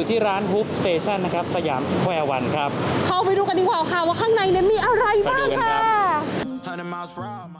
อยู่ที่ร้านฮุ p สเตชันนะครับ สยามสแควร์วันครับ เข้าไปดูกันดีกว่าค่ะว่าข้างในเนี่ยมีอะไรบ้างไปดูกันครัค่ะบ100 miles per hour.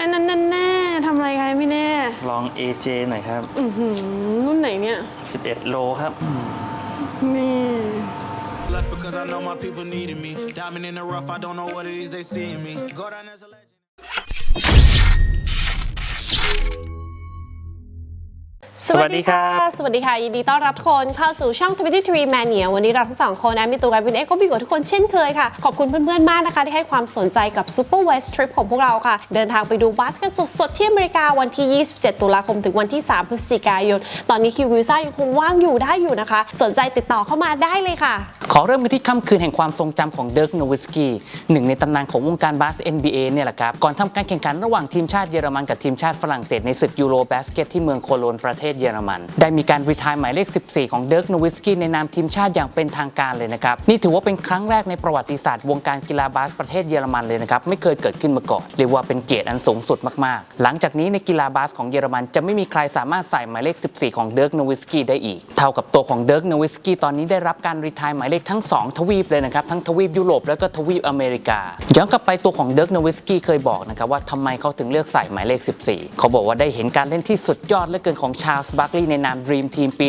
อันนั้นแน่ๆทำอะไรกันไม่แน่ ลอง AJ หน่อยครับ อื้อหือรุ่นไหนเนี่ย 11 โลครับ นี่ Left because I know my people needed me. Diamond in the rough, I don't know what it is they see in me. Go down as a legend. สวัสดีครับสวัสดีค่ะ ยินดีต้อนรับทุกคนเข้าสู่ช่อง 23 Mania วันนี้เราทั้งสองคนนะมีตัวกันเป็นเอ็กก็มีกับทุกคนเช่นเคยค่ะ ขอบคุณเพื่อนๆ มากนะคะ ที่ให้ความสนใจกับ Super West Trip ของพวกเราค่ะ เดินทางไปดูบาสกันสดๆ ที่อเมริกาวันที่ 27 ตุลาคมถึงวันที่ 3 พฤศจิกายน ตอนนี้คิววีซ่ายังคงว่างอยู่ได้อยู่นะคะ สนใจติดต่อเข้ามาได้เลยค่ะ ขอเริ่มกันที่ค่ำคืนแห่งความทรงจำของเดิร์กโนวิสกี้หนึ่งในตำนานของวงการบาส NBA เนี่ยแหละครับก่อนทำการแข่งขันระหว่างทีมชาติเยอรมันกับทีมชาติฝรั่งเศสในศึกยูโรบาสเกตที่เมืองโคโลนประเทศเยอรมัน ได้มีการรีทายหมายเลข 14 ของเดิร์กโนวิสกี้ในนามทีมชาติอย่างเป็นทางการเลยนะครับ นี่ถือว่าเป็นครั้งแรกในประวัติศาสตร์วงการกีฬาบาสประเทศเยอรมันเลยนะครับ ไม่เคยเกิดขึ้นมาก่อน เรียกว่าเป็นเกียรติอันสูงสุดมากๆ หลังจากนี้ในกีฬาบาสของเยอรมันจะไม่มีใครสามารถใส่หมายเลข 14 ของเดิร์กโนวิสกี้ได้อีก เท่ากับตัวของเดิร์กโนวิสกี้ตอนนี้ได้รับการรีทายหมายเลขทั้ง 2 ทวีปเลยนะครับทั้งทวีปยุโรปแล้วก็ทวีปอเมริกาย้อนกลับไปตัวของเดิร์กโนวิสกี้เคยบอกนะครับว่าทำไมเขาถึงเลือกใส่หมายเลข 14 เขาบอกว่าได้เห็นการเล่นที่สุดยอดเหลือเกินของชาร์ลส์บาร์กลีย์ในนามดรีมทีมปี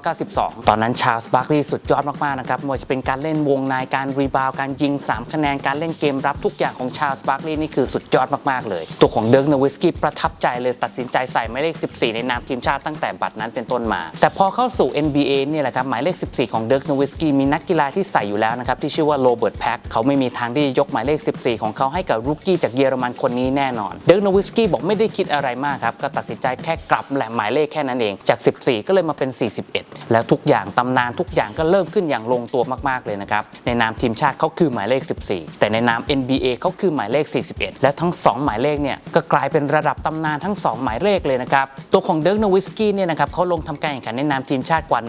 1992 ตอนนั้น ชาร์ลส์บาร์กลีย์สุดยอดมากๆนะครับไม่ว่าจะเป็นการเล่นวงในการรีบาวด์การยิง 3 คะแนนการเล่นเกมรับทุกอย่างของชาร์ลส์บาร์กลีย์นี่คือสุดยอดมากๆเลย ตัวของเดิร์กโนวิสกี้ประทับใจเลยตัดสินใจใส่หมายเลข 14 ในนามทีมชาติตั้งแต่บัดนั้นเป็นต้นมา แต่พอเข้าสู่ NBA เนี่ยแหละครับหมายเลข 14 ของเดิร์กโนวิสกี้มีนักกีฬาที่ใส่อยู่แล้วนะครับที่ชื่อว่าโรเบิร์ตแพ็กเขาไม่มีทางที่จะยกหมายเลข 14 ของเขาให้กับรุกกี้จากเยอรมันคนนี้แน่นอนเดิร์กโนวิสกี้บอกไม่ได้คิดอะไรมากครับก็ตัดสินใจแค่กลับแหลมหมายเลขแค่นั้นเอง จาก 14 ก็เลยมาเป็น 41 แล้วทุกอย่างตำนานทุกอย่างก็เริ่มขึ้นอย่างลงตัวมากๆเลยนะครับ ในนามทีมชาติเขาคือหมายเลข 14 แต่ในนาม NBA เขาคือหมายเลข 41 และทั้ง 2 หมายเลขเนี่ยก็กลายเป็นระดับตำนานทั้ง 2 หมายเลขเลยนะครับ ตัวของเดิร์กโนวิสกี้เนี่ยนะครับเขาลงทำการแข่งขันในนามทีมชาติกว่า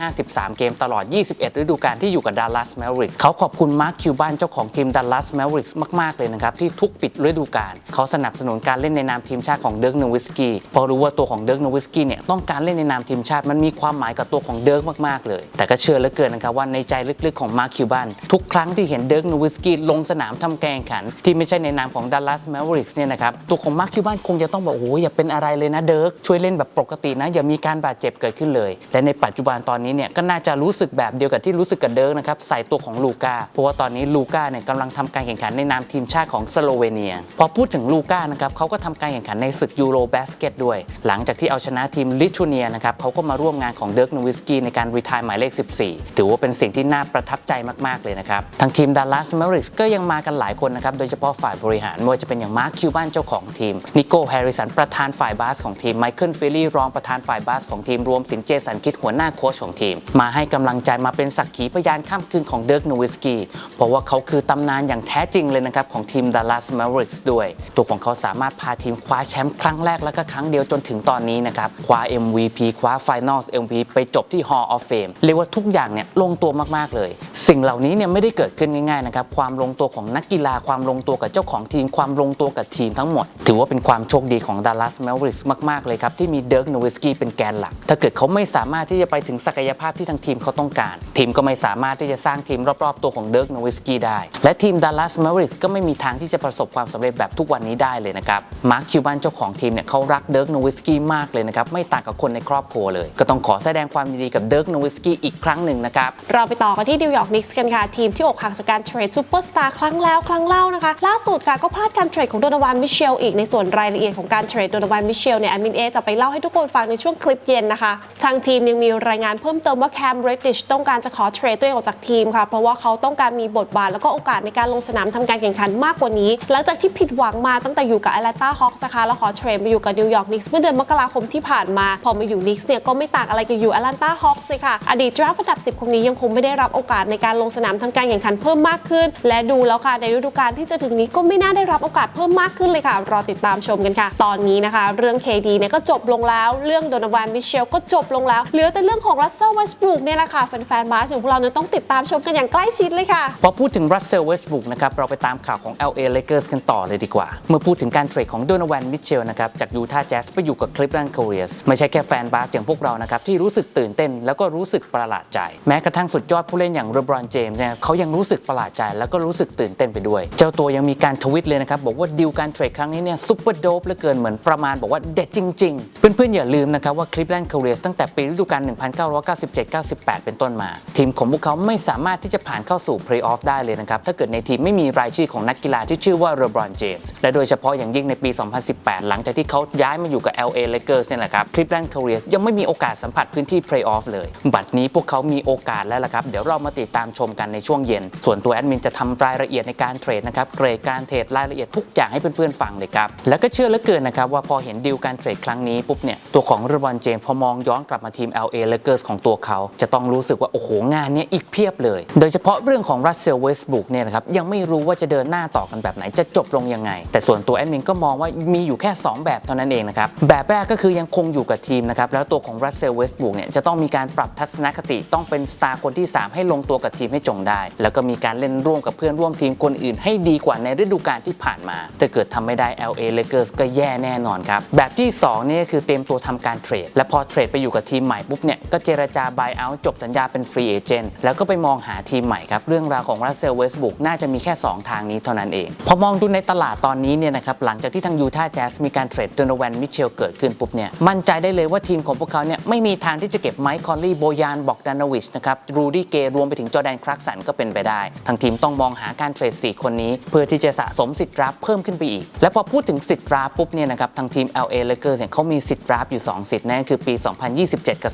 153 เกมตลอด 21 ฤดูกาลที่อยู่กับดัลลัสแมวริกเขาขอบคุณมาร์คคิวบันเจ้าของทีมดัลลัสแมวริกมากๆเลยนะครับที่ทุกปิดฤดูกาลเขาสนับสนุนการเล่นในนามทีมชาติของเดิร์กโนวิสกี้พราะรู้ว่าตัวของเดิร์กโนวิสกีเนี่ยต้องการเล่นในนามทีมชาติ มันมีความหมายกับตัวของเดิร์กมากๆเลย แต่ก็เชื่อเหลือเกินนะครับว่าในใจลึกๆของมาร์คคิวบันทุกครั้งที่เห็นเดิร์กโนวิสกี้ลงสนามทำกาแข่งขัน ที่ไม่ใช่ในนามของดัลลัสแมวริกส์เนี่ยนะครับตัวของมาร์คคิวบันคงจะต้องบอกโอ้ยอย่าเป็นอะไรเลยนะเดิร์กช่วยเล่นแบบปกตินะอย่ามีการบาดเจ็บเกิดขึ้นเลย และในปัจจุบันตอนนี้เนี่ยก็น่าจะรู้สึกแบบเดียวกับที่รู้สึกกับเดิร์กนะครับใส่ตัวของลูก้าเพราะว่าตอนนี้ลูก้าเนี่ยกำลังทำการแข่งขันในนามทีมชาติของสโลเวเนีย พอพูดถึงลูก้านะครับเขาก็ทำการแข่งขันในศึกยูโรบาสเกตด้วย หลังจากที่เอาชนะทีมลิทัวเนียนะครับเขาก็มาร่วมงานของเดิร์กโนวิสกี้ในการรีทายหมายเลข 14 ถือว่าเป็นสิ่งที่น่าประทับใจมาก ๆ เลยนะครับทางทีมดัลลัสแมริกก็ยังมากันหลายคนนะครับโดยเฉพาะฝ่ายบริหารไม่ว่าจะเป็นอย่างมาร์คคิวบันเจ้าของทีมนิโก้แฮร์ริสันประธานฝ่ายบาสของทีมไมเคิลฟิลลี่รองประธานฝ่ายบาสของทีมรวมถึงเจสันคิดหัวหน้าโค้ชของทีม มาให้กำลังใจมาเป็นสักขีพยานข้ามคืนของเดิร์กโนวิสกี้เพราะว่าเขาคือตำนานอย่างแท้จริงเลยนะครับของทีมดัลลัสแมริกด้วย ตัวของเขาสามารถพาทีมคว้าแชมป์ครั้งแรกและก็ครั้งเดียวจนถึงตอนนี้นะครับคว้า MVP คว้า Finals MVP ไปจบที่ Hall of Fame เรียกว่าทุกอย่างเนี่ยลงตัวมาก ๆ เลย สิ่งเหล่านี้เนี่ยไม่ได้เกิดขึ้นง่ายๆนะครับความลงตัวของนักกีฬาความลงตัวกับเจ้าของทีม ความลงตัวกับทีมทั้งหมด ถือว่าเป็นความโชคดีของดัลลัสแมวริสมากๆเลยครับ ที่มีเดิร์กโนวิสกี้เป็นแกนหลัก ถ้าเกิดเขาไม่สามารถที่จะไปถึงศักยภาพที่ทางทีมเขาต้องการ ทีมก็ไม่สามารถที่จะสร้างทีมรอบๆตัวของเดิร์กโนวิสกี้ได้ และทีมดัลลัสแมวริสก็ไม่มีทางที่จะประสบความสำเร็จแบบทุกวันนี้ได้เลยนะครับมาร์คคิวบันเจ้าของทีมเนี่ยเขารักเดิร์กโนวิสกี้มากเลยนะครับไม่ต่างกับคนในครอบครัวเลย ก็ต้องขอแสดงความยินดีกับเดิร์กโนวิสกี้อีกครั้งหนึ่งนะครับ เราไปต่อกันที่นิวยอร์กนิกส์กันค่ะ ทีมที่อกหักจากการเทรดซูเปอร์สตาร์ครั้งแล้วครั้งเล่านะคะ ล่าสุดค่ะก็พลาดการเทรดของโดนวานมิเชลอีกในส่วนรายละเอียดของการเทรดโดนวานมิเชลเนี่ยแอดมินเอจะไปเล่าให้ทุกคนฟังในช่วงคลิปเย็นนะคะ ทางทีมยังมีรายงานเพิ่มเติมว่าแคมเรดดิชต้องการจะขอเทรดตัวเองออกจากทีมค่ะเพราะว่าเขาต้องการมีบทบาทแล้วก็โอกาสในการลงสนามทำการแข่งขันมากกว่านี้ หลังจากที่ผิดหวังมาตั้งแต่อยู่กับ Atlanta Hawks นะคะแล้วขอเทรดมาอยู่กับนิวยอร์กนิกส์เมื่อเดือนมกราคมที่ผ่านมา พอมาอยู่นิกส์เนี่ยก็ไม่ต่างอะไรกับอยู่ Atlanta Hawks เลยค่ะ อดีตดราฟต์อันดับ 10 คนนี้ยังคงไม่ได้รับโอกาสในการลงสนามทำการแข่งขันเพิ่มมากขึ้น และดูแล้วค่ะในฤดูกาลที่จะถึงนี้ก็ไม่น่าได้รับโอกาสเพิ่มมากขึ้นเลยค่ะ รอติดตามชมกันค่ะ ตอนนี้นะคะ เรื่อง KD เนี่ยก็จบลงแล้ว เรื่องโดนวานมิเชลก็จบลงแล้ว เหลือแต่เรื่องของรัสเซลเวสต์บรูกเนี่ยแหละค่ะแฟนๆบาสของพวกเราเนี่ยต้องติดตามชมกันอย่างใกล้ชิดเลยค่ะ พอพูดถึงรัสเซลเวสต์บุกนะครับเราไปตามข่าวของ LA Lakers กันต่อเลยดีกว่า เมื่อพูดถึงการเทรดของโดน a วนมิเชลนะครับจากยูทาห์แจ๊สไปอยู่กับคลิฟแลนด์ค a เรียสไม่ใช่แค่แฟนบาสอย่างพวกเรานะครับที่รู้สึกตื่นเต้นแล้วก็รู้สึกประหลาดใจ แม้กระทั่งสุดยอดผู้เล่นอย่างเรบรอนเจมส์เนี่ยเขายังรู้สึกประหลาดใจ แล้วก็รู้สึกตื่นเต้นไปด้วย เจ้าตัวยังมีการทวิตเลยนะครับบอกว่าดีลการเทรดครั้งนี้เนี่ยซุปเปอร์โดปเหลือเกินเหมือนประมาณบอกว่าเด็ดจริง ๆ เพื่อนๆอย่าลืมนะครับว่าคลิฟแลนด์ค a เรียสตั้งแต่ปีฤดูกาล1997-98 เป็นต้นมา ทีมของพวกเขาไม่สามารถที่จะผ่านเข้าสู่เพลย์ออฟได้เลยนะครับถ้าเกิดในทีมไม่มีรายชื่อของนักกีฬาที่ชื่อว่าเรบรอนเจมส์และโดยเฉพาะอย่างยิ่งในปี 2018 หลังจากที่เขาย้ายมาอยู่กับ LA Lakers เนี่ยแหละครับคลิฟแลนด์ค a เรียสยังไม่มีโอกาสสัมผัสพื้นที่เพลย์ออฟเลย บัดนี้พวกเขามีโอกาสแล้วล่ะครับ เดี๋ยวเรามาติดตามชมกันในช่วงเย็น ส่วนตัวแอดมินจะทำรายละเอียดในการเทรดนะครับเกรดการเทรดรายละเอียดทุกอย่างให้เพื่อนๆฟังเลยครับ แล้วก็เชื่อเหลือเกินนะครับว่าพอเห็นดีลการเทรดครั้งนี้ปุ๊บเนี่ยตัวของรบอนเจมพอมองย้อนกลับมาทีม LA Lakers ของตัวเขา จะต้องรู้สึกว่าโอ้โหงานนี้อีกเพียบเลย โดยเฉพาะเรื่องของรัสเซลเวสบุกเนี่ยนะครับยังไม่รู้ว่าจะเดินหน้าต่อกันแบบไหนจะจบลงยังไง แต่ส่วนตัวแอดมินก็มองว่ามีอยู่แค่ 2 แบบเท่านั้นเองนะครับแบบแรกก็คือยังคงอยู่กับทีมนะครับแล้วตัวของรัสเซลเวสบุกเนี่ยจะต้องมีการปรับทัศนคติต้องเป็นสตาร์คนที่ 3 ให้ลงตัวกับทีมให้จงได้ แล้วก็มีการเล่นร่วมกับเพื่อนร่วมทีมคนอื่นให้ดีกว่าในฤดูกาลที่ผ่านมาถ้าเกิดทำไม่ได้ LA Lakers ก็แย่แน่นอนครับ แบบที่สองนี่ก็คือเตรียมตัวทำการเทรด และพอเทรดไปอยู่กับทีมใหม่ปุ๊บเนี่ยก็เจรจา buy out จบสัญญาเป็นฟรีเอเจนต์แล้วก็ไปมองหาทีมใหม่ครับเรื่องราวของรัสเซลเวสบุกน่าจะมีแค่ 2 ทางนี้เท่านั้นเอง พอมองดูในตลาดตอนนี้เนี่ยนะครับหลังจากที่ทางยูทาห์แจ๊สมีการเทรดโดนแวนมิเชลเกิดขึ้นปุ๊บเนี่ยมั่นใจได้เลยว่าทีมของพวกเขาเนี่ยไม่มีทางที่จะเก็บไมค์คอลลี่โบยานบอกดานาวิชนะครับรูดี้เกรวมไปถึงจอแดนครักสันก็เป็นไปได้ ทางทีมต้องมองหาการเทรด 4 คนนี้ เพื่อที่จะสะสมสิทธิ์ราฟต์เพิ่มขึ้นไปอีก และพอพูดถึงสิทธิ์ราฟต์ปุ๊บเนี่ยนะครับทางทีม LA Lakers เนี่ยเขามีสิทธิ์ราฟต์อยู่ 2 สิทธิ์นั่นคือปี 2027 กับ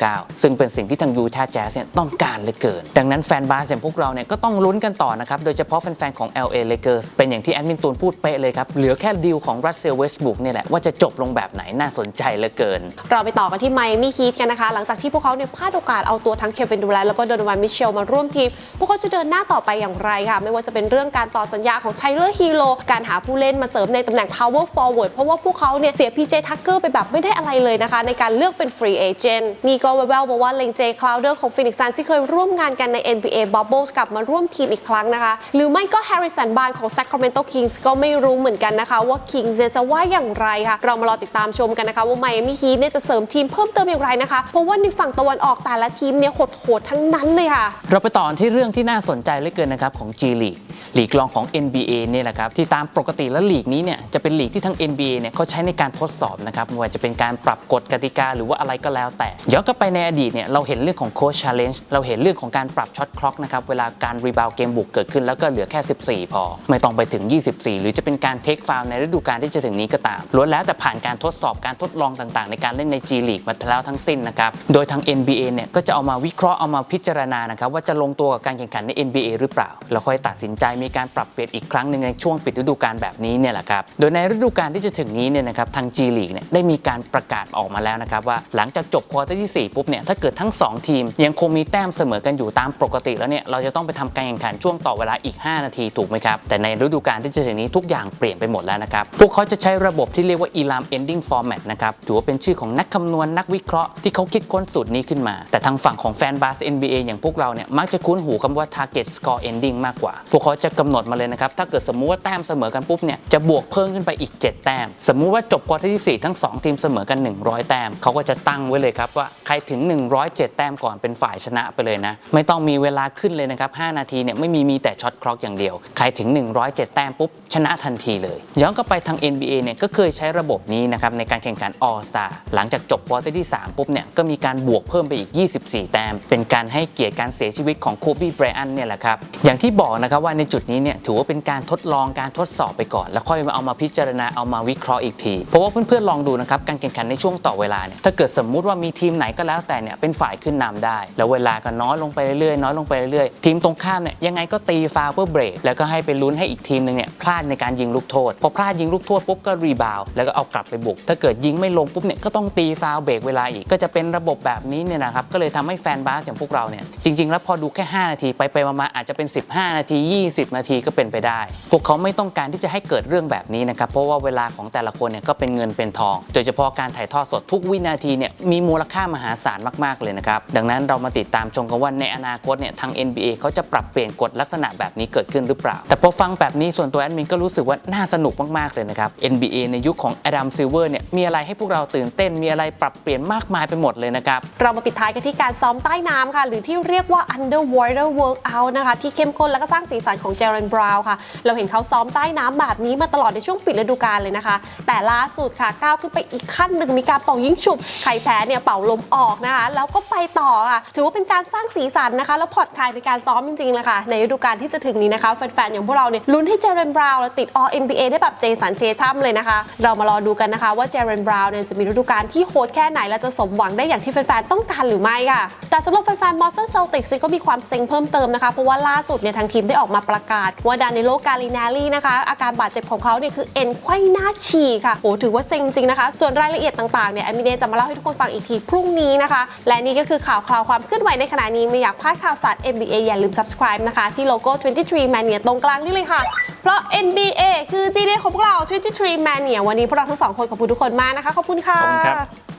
2029 ซึ่งเป็นสิ่งที่ทางยูทาห์แจ๊สเนี่ยต้องการเหลือเกิน ดังนั้นแฟนบาสอย่างพวกเราเนี่ยก็ต้องลุ้นกันต่อนะครับโดยเฉพาะแฟนๆของ LA Lakers เป็นอย่างที่แอดมินตูนพูดเป๊ะเลยครับเหลือแค่ดีลของรัสเซลเวสบุกเนี่ยแหละว่าจะจบลงแบบไหนน่าสนใจเหลือเกิน เราไปต่อกันที่ไมมี่ฮีทกันนะคะ หลังจากที่พวกเขาเนี่ยพลาดโอกาสเอาตัวทั้งเควินดูแลแล้วก็โดนวันมิเชลมาร่วมทีม พวกเขาจะเดินหน้าต่อไปอย่างไรค่ะ ไม่ว่าจะเป็นเรื่องการต่อสัญญาของไชเลอร์ฮีโร่การหาผู้เล่นมาเสริมในตำแหน่ง power forward เพราะว่าพวกเขาเนี่ยเสีย PJ Tucker ไปแบบไม่ได้อะไรเลยนะคะ ในการเลือกเป็น free agent มีก็แววๆบอกว่าเลงเจคลาวเดอร์ของ Phoenix Suns ที่เคยร่วมงานกันใน NBA Bubbles กลับมาร่วมทีมอีกครั้งนะคะ หรือไม่ก็ Harrison Barnes ของ Sacramento Kings ก็ไม่รู้เหมือนกันนะคะว่า Kings จะว่าอย่างไรค่ะ เรามารอติดตามชมกันนะคะว่า Miami Heat เนี่ยจะเสริมทีมเพิ่มเติมอย่างไรนะคะ เพราะว่าในฝั่งตะวันออกแต่ละทีมเนี่ยโหดๆทั้งนั้นเลยค่ะ เราไปต่อที่เรื่องที่น่าสนใจเหลือเกินนะครับของ G League ลีกรองของ NBA เนี่ยแหละครับที่ตามปกติแล้วลีกนี้เนี่ยจะเป็นลีกที่ทั้ง NBA เนี่ยเขาใช้ในการทดสอบนะครับไม่ว่าจะเป็นการปรับกฎกติกาหรือว่าอะไรก็แล้วแต่ย้อนกลับไปในอดีตเนี่ยเราเห็นเรื่องของโค้ชชาเลนจ์เราเห็นเรื่องของการปรับช็อตคล็อกนะครับเวลาการรีบาวเกมบุกเกิดขึ้นแล้วก็เหลือแค่ 14 พอ ไม่ต้องไปถึง 24 หรือจะเป็นการเทคฟาวในฤดูกาลที่จะถึงนี้ก็ตามล้วนแล้วแต่ผ่านการทดสอบการทดลองต่างๆ ในการเล่นใน G League มาแล้วทั้งสิ้นนะครับ โดยทาง NBA เนี่ยก็จะเอามาวิเคราะห์เอามาพิจารณานะครับว่าจะลงตัวกับการแข่งขันใน NBA หรือเปล่า แล้วค่อยตัดสินใจมีการปรับเปลี่ยนอีกครั้งหนึ่งในช่วงปิดฤดูกาลแบบนี้เนี่ยแหละครับ โดยในฤดูกาลที่จะถึงนี้เนี่ยนะครับทาง G League เนี่ยได้มีการประกาศออกมาแล้วนะครับว่าหลังจากจบควอเตอร์ที่ 4 ปุ๊บเนี่ยถ้าเกิดทั้ง 2 ทีม ยังคงมีแต้มเสมอกันอยู่ตามปกติแล้วเนี่ยเราจะต้องไปทำการแข่งขันช่วงต่อเวลาอีก 5 นาทีถูกไหมครับแต่ในฤดูกาลที่จะถึงนี้ทุกอย่างเปลี่ยนไปหมดแล้วนะครับพวกเขาจะใช้ระบบที่เรียกว่า Elam Ending Format นะครับถือว่าเป็นชื่อของนักคำนวณนักวิเคราะห์ที่เขาคิดค้นสูตรนี้ขึ้นมา แต่ทางฝั่งของแฟนบาส NBA อย่างพวกเราเนี่ยมักจะคุ้นหูคำว่า Target Score Ending มากกว่า พวกเขาจะกำหนดมาเลยนะครับ ถ้าเกิดสมมุติว่าแต้มเสมอกันปุ๊บเนี่ยจะบวกเพิ่มขึ้นไปอีก 7 แต้ม สมมุติว่าจบควอเตอร์ที่ 4 ทั้ง 2 ทีมเสมอกัน 100 แต้มเขาก็จะตั้งไว้เลยครับว่าใครถึง 107 แต้มก่อนเป็นฝ่ายชนะไปเลยนะไม่ต้องมีเวลาขึ้นเลยนะครับ5นาทีเนี่ยไม่มีมีแต่ช็อตคล็อกอย่างเดียวใครถึง 107 แต้มปุ๊บชนะทันทีเลยย้อนกลับไปทาง NBA เนี่ยก็เคยใช้ระบบนี้นะครับในการแข่งขัน All Star หลังจากจบควอเตอร์ที่ 3 ปุ๊บเนี่ยก็มีการบวกเพิ่มไปอีก 24 แต้ม เป็นการให้เกียรติการเสียชีวิตของโคบีไบรอันเนี่ยแหละครับ อย่างที่บอกนะครับว่าในจุดนี้เนี่ยถือว่าเป็นการทดลองการทดสอบไปก่อน แล้วค่อยมาเอามาพิจารณาเอามาวิเคราะห์อีกที เพราะว่าเพื่อนๆลองดูนะครับการแข่งขันในช่วงต่อเวลาเนี่ยถ้าเกิดสมมุติว่ามีทีมไหนก็แล้วแต่เนี่ยเป็นฝ่ายขึ้นนำได้ แล้วเวลาก็น้อยลงไปเรื่อยๆน้อยลงไปเรื่อยๆทีมตรงข้ามเนี่ยยังไงก็ตีฟาวเพื่อเบรกแล้วก็ให้ไปลุ้นให้อีกทีมหนึงเนี่ยพลาดในการยิงลูกโทษพอพลาดยิงลูกโทษปุ๊บก็รีบาวแล้วก็เอากลับไปบุก ถ้าเกิดยิงไม่ลงปุ๊บเนี่ยก็ต้องตีฟาวเบรกเวลาอีกก็จะเป็นระบบแบบนี้เนี่ยนะครับก็เลยทำให้แฟนบาสอย่างพวกเราเนี่ยจริง ๆ แล้วพอดูแค่ 5 นาทีไปไปมาอาจจะเป็น 15 นาที 20 นาทีก็เป็นไปได้ พวกเขาไม่ต้องการที่จะให้เกิดเรื่องแบบนี้นะครับเพราะว่าเวลาของแต่ละคนเนี่ยก็เป็นเงินเป็นทอง โดยเฉพาะการถ่ายทอดสดทุกวินาทีเนี่ยมีมูลค่ามหาศาลมากๆเลยนะครับดังนั้นเรามาติดตามชมกันว่าในอนาคตเนี่ยทาง NBA เขาจะปรับเปลี่ยนกฎลักษณะแบบนี้เกิดขึ้นหรือเปล่า แต่พอฟังแบบนี้ส่วนตัวแอดมินก็รู้สึกว่าน่าสนุกมากๆเลยนะครับ NBA ในยุคของอดัมซิลเวอร์เนี่ยมีอะไรให้พวกเราตื่นเต้นมีอะไรปรับเปลี่ยนมากมายไปหมดเลยนะครับ เรามาปิดท้ายกันที่การซ้อมใต้น้ำค่ะ หรือที่เรียกว่า underwater workout นะคะที่เข้มข้นและก็สร้างสีสันของเจเรนบราวน์ค่ะ เราเห็นเขาซ้อมใต้น้ำแบบนี้มาตลอดในช่วงปิดฤดูกาลเลยนะคะ แต่ล่าสุดค่ะก้าวขึ้นไปอีกขั้นหนึ่งมีการเป่ายิงฉุบใครแพ้เนี่ยเป่าลมออกนะคะแล้วก็ไปต่อค่ะถือว่าเป็นการสร้างสีสันนะคะ แล้วผ่อนคลายในการซ้อมจริงๆเลยค่ะในฤดูกาลที่จะถึงนี้นะคะแฟนๆอย่างพวกเราเนี่ยลุ้นให้เจเรนบราวน์ติด All NBA ได้แบบเจสันเจชัมเลยนะคะ เรามารอดูกันนะคะว่าเจเรนบราวน์เนี่ยจะมีฤดูกาลที่โหดแค่ไหน และจะสมหวังได้อย่างที่แฟนๆต้องการหรือไม่ค่ะ แต่สำหรับแฟนๆ Boston Celtics นี่ก็มีความเซ็งเพิ่มเติมนะคะ เพราะว่าล่าสุดเนี่ยทางทีมได้ออกมาประกาศ ว่าดานิโลกาลินาลีนะคะ อาการบาดเจ็บของเขาเนี่ยคือเอ็นไขว้หน้าฉีกค่ะโอ้ถือว่าเซ็งจริงนะคะ ส่วนรายละเอียดต่างๆเนี่ยแอมิเดจะมาเล่าให้ทุกคนฟังอีกทีพรุ่งนี้นะคะ และนี่ก็คือข่าวคราวความเคลื่อนไหวในขณะนี้ไม่อยากพลาดข่าวสาร NBA อย่าลืม subscribe นะคะที่โลโก้ 23 Mania ตรงกลางนี่เลยค่ะ เพราะ NBA คือ GD ของพวกเรา 23 Mania วันนี้พวกเราทั้งสองคนขอบคุณทุกคนมากนะคะ ขอบคุณค่ะ ขอบคุณครับ